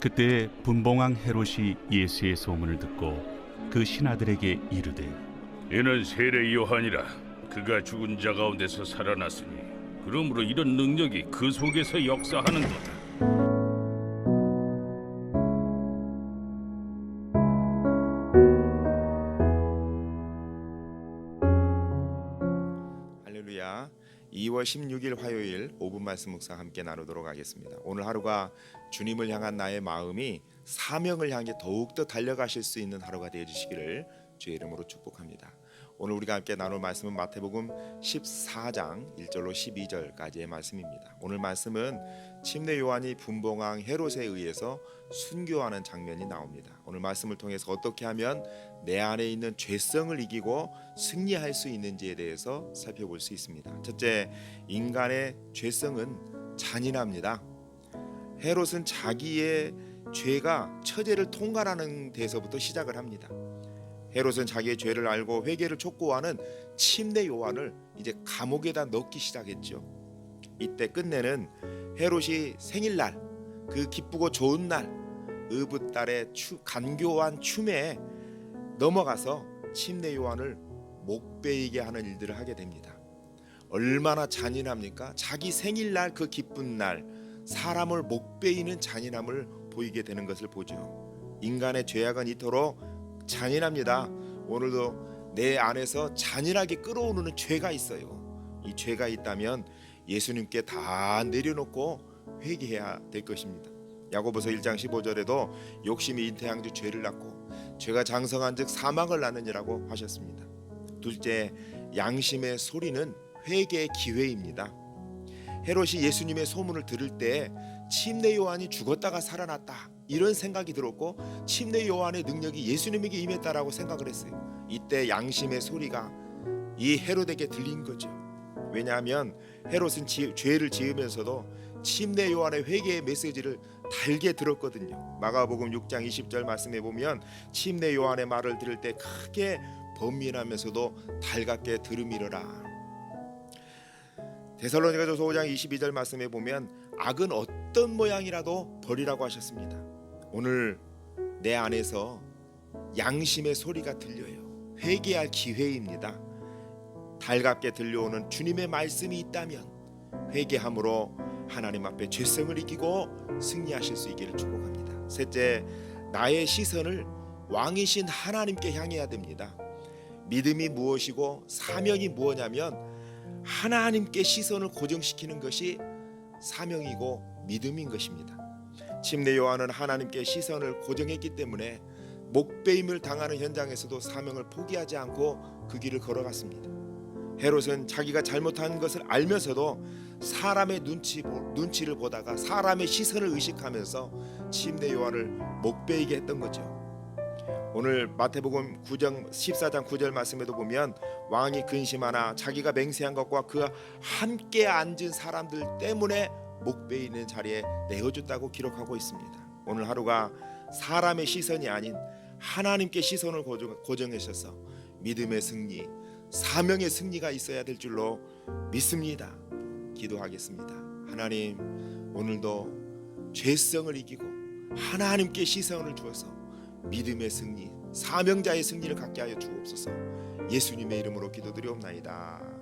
그때 분봉왕 헤롯이 예수의 소문을 듣고 그 신하들에게 이르되 이는 세례 요한이라 그가 죽은 자 가운데서 살아났으니 그러므로 이런 능력이 그 속에서 역사하는도다. 할렐루야. 2월 16일 화요일 5분 말씀 묵상 함께 나누도록 하겠습니다. 오늘 하루가 주님을 향한 나의 마음이 사명을 향해 더욱더 달려가실 수 있는 하루가 되어 주시기를 주의 이름으로 축복합니다. 오늘 우리가 함께 나눌 말씀은 마태복음 14장 1절로 12절까지의 말씀입니다. 오늘 말씀은 침례 요한이 분봉왕 헤롯에 의해서 순교하는 장면이 나옵니다. 오늘 말씀을 통해서 어떻게 하면 내 안에 있는 죄성을 이기고 승리할 수 있는지에 대해서 살펴볼 수 있습니다. 첫째, 인간의 죄성은 잔인합니다. 헤롯은 자기의 죄가 처제를 통과하는 데서부터 시작을 합니다. 헤롯은 자기의 죄를 알고 회개를 촉구하는 침례 요한을 이제 감옥에다 넣기 시작했죠. 이때 끝내는 헤롯이 생일날 그 기쁘고 좋은 날 의붓 달의 추, 간교한 춤에 넘어가서 침례 요한을 목 베이게 하는 일들을 하게 됩니다. 얼마나 잔인합니까? 자기 생일날 그 기쁜 날 사람을 목 베이는 잔인함을 보이게 되는 것을 보죠. 인간의 죄악은 이토록 잔인합니다. 오늘도 내 안에서 잔인하게 끌어오르는 죄가 있어요. 이 죄가 있다면 예수님께 다 내려놓고 회개해야 될 것입니다. 야고보서 1장 15절에도 욕심이 인태한즉 죄를 낳고 죄가 장성한즉 사망을 낳느니라고 하셨습니다. 둘째, 양심의 소리는 회개의 기회입니다. 헤롯이 예수님의 소문을 들을 때 침례 요한이 죽었다가 살아났다 이런 생각이 들었고 침례 요한의 능력이 예수님에게 임했다라고 생각을 했어요. 이때 양심의 소리가 이 헤롯에게 들린 거죠. 왜냐하면 헤롯은 지, 죄를 지으면서도 침례 요한의 회개의 메시지를 달게 들었거든요. 마가복음 6장 20절 말씀해 보면 침례 요한의 말을 들을 때 크게 번민하면서도 달갑게 들음이러라. 데살로니가전서 5장 22절 말씀에 보면 악은 어떤 모양이라도 버리라고 하셨습니다. 오늘 내 안에서 양심의 소리가 들려요. 회개할 기회입니다. 달갑게 들려오는 주님의 말씀이 있다면 회개함으로 하나님 앞에 죄성을 이기고 승리하실 수 있기를 축복합니다. 셋째, 나의 시선을 왕이신 하나님께 향해야 됩니다. 믿음이 무엇이고 사명이 무엇냐면 하나님께 시선을 고정시키는 것이 사명이고 믿음인 것입니다. 침례 요한은 하나님께 시선을 고정했기 때문에 목베임을 당하는 현장에서도 사명을 포기하지 않고 그 길을 걸어갔습니다. 헤롯은 자기가 잘못한 것을 알면서도 사람의 눈치 눈치를 보다가 사람의 시선을 의식하면서 침례 요한을 목베이게 했던 거죠. 오늘 마태복음 9장 14장 9절 말씀에도 보면 왕이 근심하나 자기가 맹세한 것과 그 함께 앉은 사람들 때문에 목베이는 자리에 내어줬다고 기록하고 있습니다. 오늘 하루가 사람의 시선이 아닌 하나님께 시선을 고정, 고정하셔서 믿음의 승리, 사명의 승리가 있어야 될 줄로 믿습니다. 기도하겠습니다. 하나님 오늘도 죄성을 이기고 하나님께 시선을 주어서 믿음의 승리, 사명자의 승리를 갖게 하여 주옵소서. 예수님의 이름으로 기도드리옵나이다.